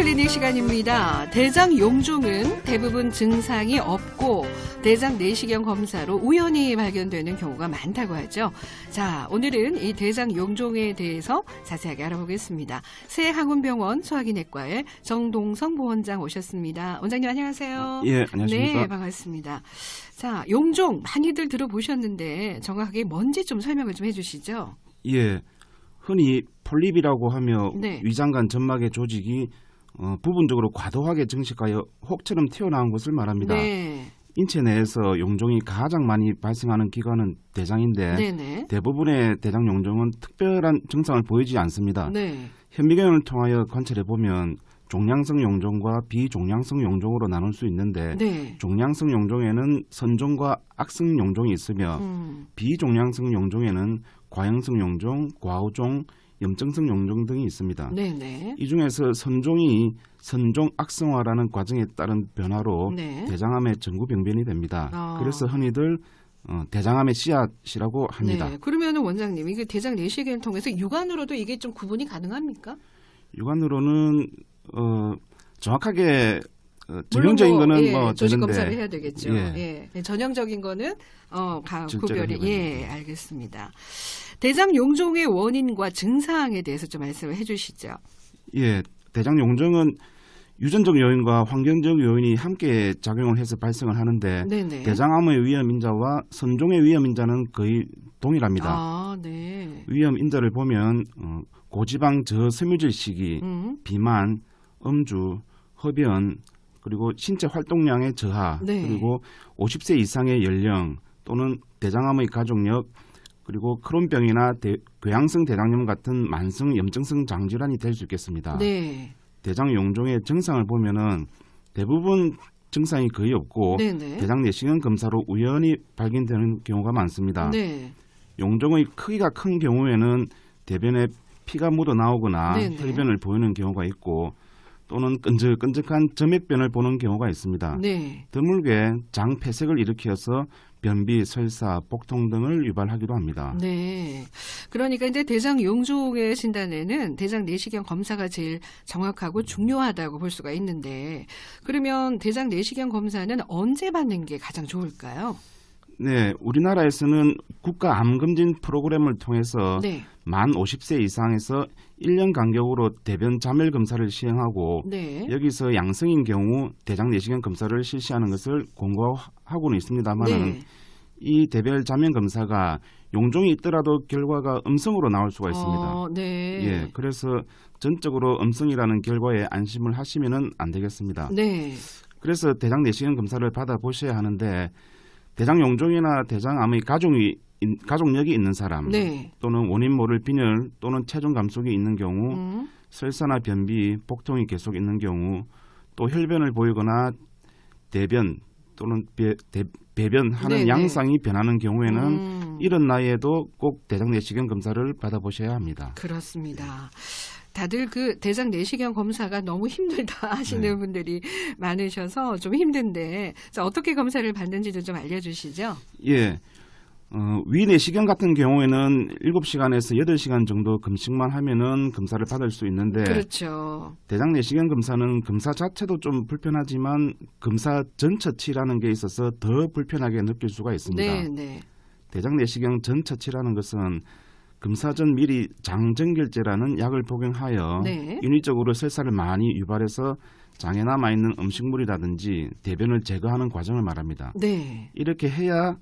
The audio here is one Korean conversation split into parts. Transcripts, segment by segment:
클리닉 시간입니다. 대장 용종은 대부분 증상이 없고 대장 내시경 검사로 우연히 발견되는 경우가 많다고 하죠. 자, 오늘은 이 대장 용종에 대해서 자세하게 알아보겠습니다. 새항운병원 소화기내과의 정동성 보원장 오셨습니다. 원장님 안녕하세요. 예, 안녕하십니까. 네, 반갑습니다. 자, 용종 많이들 들어보셨는데 정확하게 뭔지 좀 설명을 좀 해주시죠. 예, 흔히 폴립이라고 하며 네. 위장관 점막의 조직이 어, 부분적으로 과도하게 증식하여 혹처럼 튀어나온 것을 말합니다. 네, 인체 내에서 용종이 가장 많이 발생하는 기관은 대장인데 네, 네, 대부분의 대장 용종은 특별한 증상을 보이지 않습니다. 네, 현미경을 통하여 관찰해 보면 종양성 용종과 비종양성 용종으로 나눌 수 있는데 네. 종양성 용종에는 선종과 악성 용종이 있으며 음, 비종양성 용종에는 과형성 용종, 과우종, 염증성 용종 등이 있습니다. 네, 네. 이 중에서 선종이 선종 악성화라는 과정에 따른 변화로 네. 대장암의 전구 병변이 됩니다. 아. 그래서 흔히들 어, 대장암의 씨앗이라고 합니다. 네. 그러면 원장님, 이게 대장 내시경을 통해서 육안으로도 이게 좀 구분이 가능합니까? 육안으로는 어, 정확하게 어, 전형적인 뭐, 거는 예, 뭐 조직 되는데 검사를 해야 되겠죠. 예. 예. 예, 전형적인 거는 어, 가, 구별이 예, 되죠. 알겠습니다. 대장 용종의 원인과 증상에 대해서 좀 말씀을 해주시죠. 예, 대장 용종은 유전적 요인과 환경적 요인이 함께 작용을 해서 발생을 하는데 네네. 대장암의 위험 인자와 선종의 위험 인자는 거의 동일합니다. 아, 네. 위험 인자를 보면 어, 고지방 저섬유질 시기, 음, 비만, 음주, 흡연, 그리고 신체 활동량의 저하, 네. 그리고 50세 이상의 연령 또는 대장암의 가족력, 그리고 크론병이나 대- 궤양성 대장염 같은 만성 염증성 장질환이 될 수 있겠습니다. 네. 대장 용종의 증상을 보면은 대부분 증상이 거의 없고 네네. 대장 내시경 검사로 우연히 발견되는 경우가 많습니다. 네. 용종의 크기가 큰 경우에는 대변에 피가 묻어 나오거나 네네. 혈변을 보이는 경우가 있고 또는 끈적끈적한 점액변을 보는 경우가 있습니다. 네. 드물게 장 폐색을 일으켜서 변비, 설사, 복통 등을 유발하기도 합니다. 네. 그러니까 이제 대장 용종의 진단에는 대장 내시경 검사가 제일 정확하고 중요하다고 볼 수가 있는데 그러면 대장 내시경 검사는 언제 받는 게 가장 좋을까요? 네, 우리나라에서는 국가 암검진 프로그램을 통해서 네. 만 50세 이상에서 1년 간격으로 대변 자멸 검사를 시행하고 네. 여기서 양성인 경우 대장 내시경 검사를 실시하는 것을 권고하고는 있습니다만은 네. 이 대변 자면 검사가 용종이 있더라도 결과가 음성으로 나올 수가 있습니다. 어, 네. 예, 그래서 전적으로 음성이라는 결과에 안심을 하시면은 안 되겠습니다. 네. 그래서 대장 내시경 검사를 받아 보셔야 하는데 대장 용종이나 대장 암의 가족이 인- 가족력이 있는 사람 네. 또는 원인 모를 빈혈 또는 체중 감속이 있는 경우 음. 설사나 변비, 복통이 계속 있는 경우 또 혈변을 보이거나 대변 또는 배, 변하는 네네. 양상이 변하는 경우에는 음. 이런 나이에도 꼭 대장 내시경 검사를 받아보셔야 합니다. 그렇습니다. 다들 그 대장 내시경 검사가 너무 힘들다 하시는 네. 분들이 많으셔서 좀 힘든데 자, 어떻게 검사를 받는지도 좀 알려주시죠. 예. 어, 위 내시경 같은 경우에는 7시간에서 8시간 정도 금식만 하면은 검사를 받을 수 있는데 그렇죠. 대장 내시경 검사는 검사 자체도 좀 불편하지만 검사 전 처치라는 게 있어서 더 불편하게 느낄 수가 있습니다. 네, 네. 대장 내시경 전 처치라는 것은 검사 전 미리 장전결제라는 약을 복용하여 네. 인위적으로 설사를 많이 유발해서 장에 남아 있는 음식물이라든지 대변을 제거하는 과정을 말합니다. 네. 이렇게 해야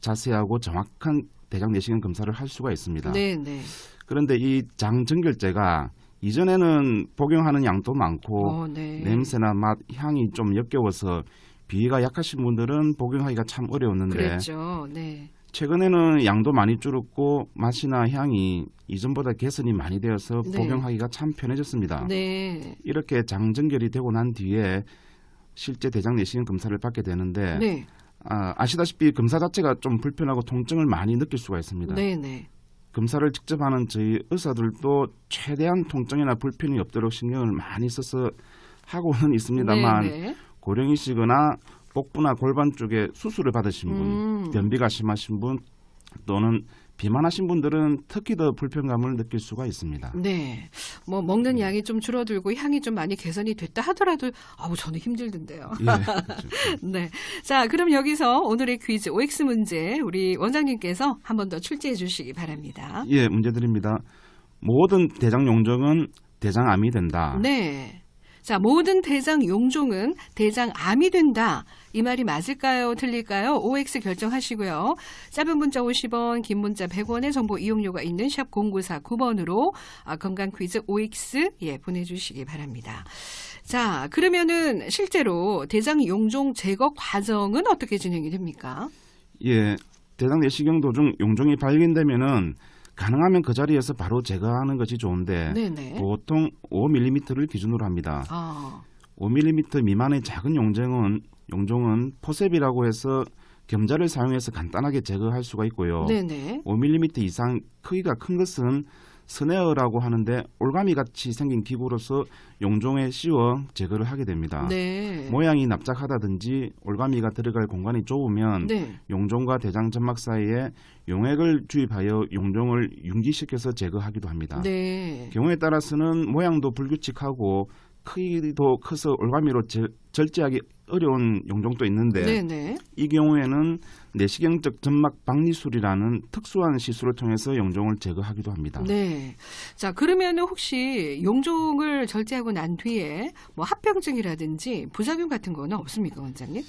자세하고 정확한 대장 내시경 검사를 할 수가 있습니다. 네, 네. 그런데 이 장전결제가 이전에는 복용하는 양도 많고 어, 네. 냄새나 맛, 향이 좀 역겨워서 비위가 약하신 분들은 복용하기가 참 어려웠는데 그랬죠. 네. 최근에는 양도 많이 줄었고 맛이나 향이 이전보다 개선이 많이 되어서 네. 복용하기가 참 편해졌습니다. 네. 이렇게 장전결이 되고 난 뒤에 실제 대장 내시경 검사를 받게 되는데 네. 아, 아시다시피 검사 자체가 좀 불편하고 통증을 많이 느낄 수가 있습니다. 네, 네. 검사를 직접 하는 저희 의사들도 최대한 통증이나 불편이 없도록 신경을 많이 써서 하고는 있습니다만 네, 네. 고령이시거나 복부나 골반 쪽에 수술을 받으신 분, 음. 변비가 심하신 분 또는 비만하신 분들은 특히 더 불편감을 느낄 수가 있습니다. 네. 뭐 먹는 양이 좀 줄어들고 향이 좀 많이 개선이 됐다 하더라도 아우 저는 힘들던데요. 예, 그렇죠. 네. 자, 그럼 여기서 오늘의 퀴즈 OX 문제 우리 원장님께서 한 번 더 출제해 주시기 바랍니다. 예, 문제 드립니다. 모든 대장 용종은 대장암이 된다. 네. 자, 모든 대장 용종은 대장암이 된다. 이 말이 맞을까요? 틀릴까요? OX 결정하시고요. 짧은 문자 50원, 긴 문자 100원의 정보 이용료가 있는 샵 0949번으로 아, 건강 퀴즈 OX 예, 보내주시기 바랍니다. 자, 그러면은 실제로 대장 용종 제거 과정은 어떻게 진행이 됩니까? 예, 대장 내시경 도중 용종이 발견되면은 가능하면 그 자리에서 바로 제거하는 것이 좋은데 네네. 보통 5mm를 기준으로 합니다. 아, 5mm 미만의 작은 용종은 용종은 포셉이라고 해서 겸자를 사용해서 간단하게 제거할 수가 있고요. 네네. 5mm 이상 크기가 큰 것은 스네어라고 하는데 올가미 같이 생긴 기구로서 용종에 씌워 제거를 하게 됩니다. 네. 모양이 납작하다든지 올가미가 들어갈 공간이 좁으면 네. 용종과 대장 점막 사이에 용액을 주입하여 용종을 융기시켜서 제거하기도 합니다. 네. 경우에 따라서는 모양도 불규칙하고 크기도 커서 올가미로 제- 절제하기 어려운 용종도 있는데 네네. 이 경우에는 내시경적 점막 박리술이라는 특수한 시술을 통해서 용종을 제거하기도 합니다. 네. 자, 그러면 혹시 용종을 절제하고 난 뒤에 뭐 합병증이라든지 부작용 같은 거는 없습니까, 원장님?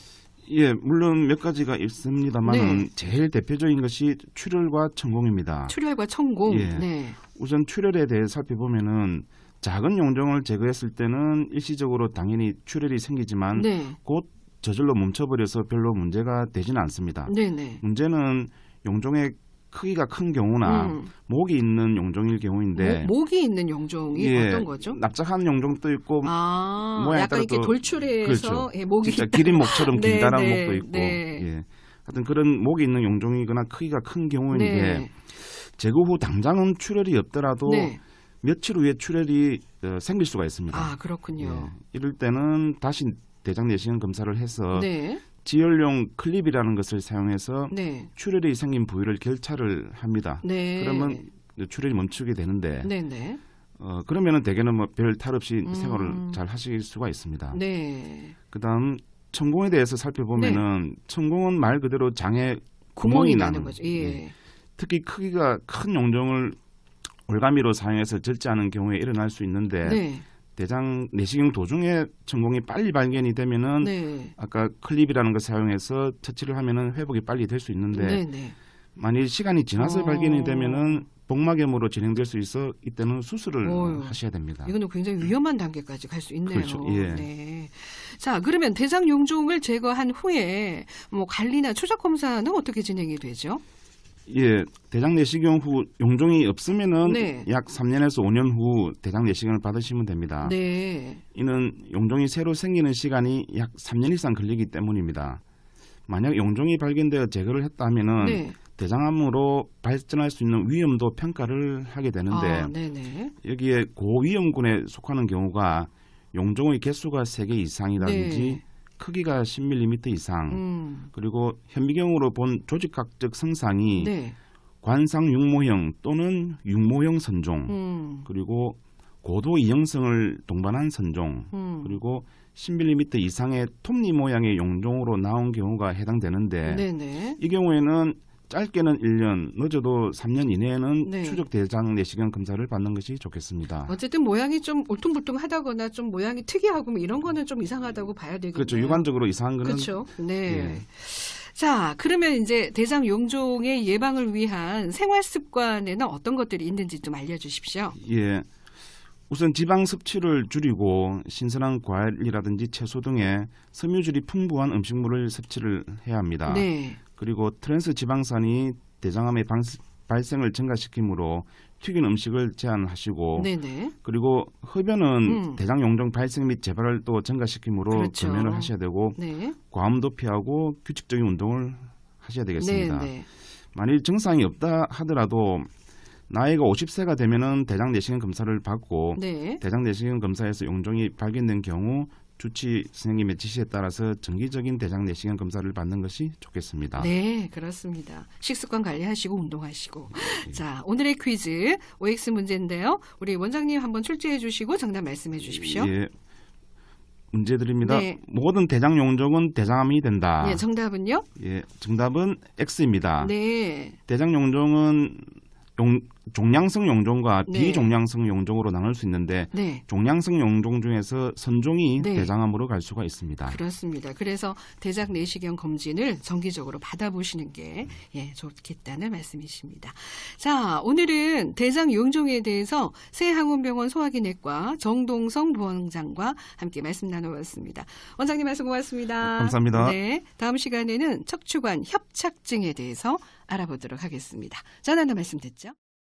예, 물론 몇 가지가 있습니다만 네. 제일 대표적인 것이 출혈과 천공입니다. 출혈과 천공. 예. 네. 우선 출혈에 대해 살펴보면은 작은 용종을 제거했을 때는 일시적으로 당연히 출혈이 생기지만 네. 곧 저절로 멈춰버려서 별로 문제가 되지는 않습니다. 네네. 문제는 용종의 크기가 큰 경우나 음. 목이 있는 용종일 경우인데 목, 이 있는 용종이 예, 어떤 거죠? 납작한 용종도 있고 아, 모양에 약간 이렇게 따라서 돌출해서 그렇죠. 예, 목이 진짜. 기린 목처럼 네, 길다란 네, 목도 있고 네. 예. 하여튼 그런 목이 있는 용종이거나 크기가 큰 경우인데 네. 제거 후 당장은 출혈이 없더라도 네. 며칠 후에 출혈이 어, 생길 수가 있습니다. 아, 그렇군요. 예. 이럴 때는 다시 대장 내시경 검사를 해서 네. 지혈용 클립이라는 것을 사용해서 네. 출혈이 생긴 부위를 결차를 합니다. 네. 그러면 출혈이 멈추게 되는데 네네. 어, 그러면은 대개는 뭐 별 탈 없이 음. 생활을 잘 하실 수가 있습니다. 네. 그다음 천공에 대해서 살펴보면은 천공은 말 그대로 장에 구멍이 구멍이 나는 거죠. 예. 특히 크기가 큰 용종을 올가미로 사용해서 절제하는 경우에 일어날 수 있는데 네. 대장 내시경 도중에 천공이 빨리 발견이 되면은 네. 아까 클립이라는 걸 사용해서 처치를 하면은 회복이 빨리 될 수 있는데 네. 네. 만일 시간이 지나서 어. 발견이 되면은 복막염으로 진행될 수 있어 이때는 수술을 어휴. 하셔야 됩니다. 이거는 굉장히 위험한 단계까지 갈 수 있네요. 그렇죠. 예. 네. 자, 그러면 대장 용종을 제거한 후에 뭐 관리나 추적 검사는 어떻게 진행이 되죠? 예, 대장 내시경 후 용종이 없으면은 네. 약 3년에서 5년 후 대장 내시경을 받으시면 됩니다. 네. 이는 용종이 새로 생기는 시간이 약 3년 이상 걸리기 때문입니다. 만약 용종이 발견되어 제거를 했다 하면은 네. 대장암으로 발전할 수 있는 위험도 평가를 하게 되는데 아. 여기에 고위험군에 속하는 경우가 용종의 개수가 3개 이상이라든지 네. 크기가 10mm 이상 음. 그리고 현미경으로 본 조직학적 성상이 네. 관상 육모형 또는 육모형 선종 음. 그리고 고도 이형성을 동반한 선종 음. 그리고 10mm 이상의 톱니 모양의 용종으로 나온 경우가 해당되는데 네네. 이 경우에는 짧게는 1년, 늦어도 3년 이내에는 네. 추적 대장 내시경 검사를 받는 것이 좋겠습니다. 어쨌든 모양이 좀 울퉁불퉁하다거나 좀 모양이 특이하고 뭐 이런 거는 좀 이상하다고 봐야 되겠네요. 그렇죠. 육안적으로 이상한 거는 그렇죠. 네. 예. 자, 그러면 이제 대장 용종의 예방을 위한 생활 습관에는 어떤 것들이 있는지 좀 알려 주십시오. 예. 우선 지방 섭취를 줄이고 신선한 과일이라든지 채소 등의 섬유질이 풍부한 음식물을 섭취를 해야 합니다. 네. 그리고 트랜스 지방산이 대장암의 방- 발생을 증가시키므로 튀긴 음식을 제한하시고 네네. 그리고 흡연은 음. 대장 용종 발생 및 재발을 또 증가시키므로 그렇죠. 금연을 하셔야 되고 네. 과음도 피하고 규칙적인 운동을 하셔야 되겠습니다. 네네. 만일 증상이 없다 하더라도 나이가 50세가 되면은 대장 내시경 검사를 받고 네. 대장 내시경 검사에서 용종이 발견된 경우 주치 선생님의 지시에 따라서 정기적인 대장 내시경 검사를 받는 것이 좋겠습니다. 네, 그렇습니다. 식습관 관리하시고 운동하시고. 예. 자, 오늘의 퀴즈 OX 문제인데요. 우리 원장님 한번 출제해 주시고 정답 말씀해 주십시오. 예. 문제 드립니다. 네. 모든 대장 용종은 대장암이 된다. 예, 정답은요? 예, 정답은 X입니다. 네. 대장 용종은 용, 종양성 용종과 네. 비종양성 용종으로 나눌 수 있는데 네. 종양성 용종 중에서 선종이 네. 대장암으로 갈 수가 있습니다. 그렇습니다. 그래서 대장 내시경 검진을 정기적으로 받아보시는 게 예, 좋겠다는 말씀이십니다. 자, 오늘은 대장 용종에 대해서 새항원병원 소화기내과 정동성 부원장과 함께 말씀 나눠봤습니다. 원장님 말씀 고맙습니다. 감사합니다. 네, 다음 시간에는 척추관 협착증에 대해서 알아보도록 하겠습니다. 전하는 말씀 듣죠.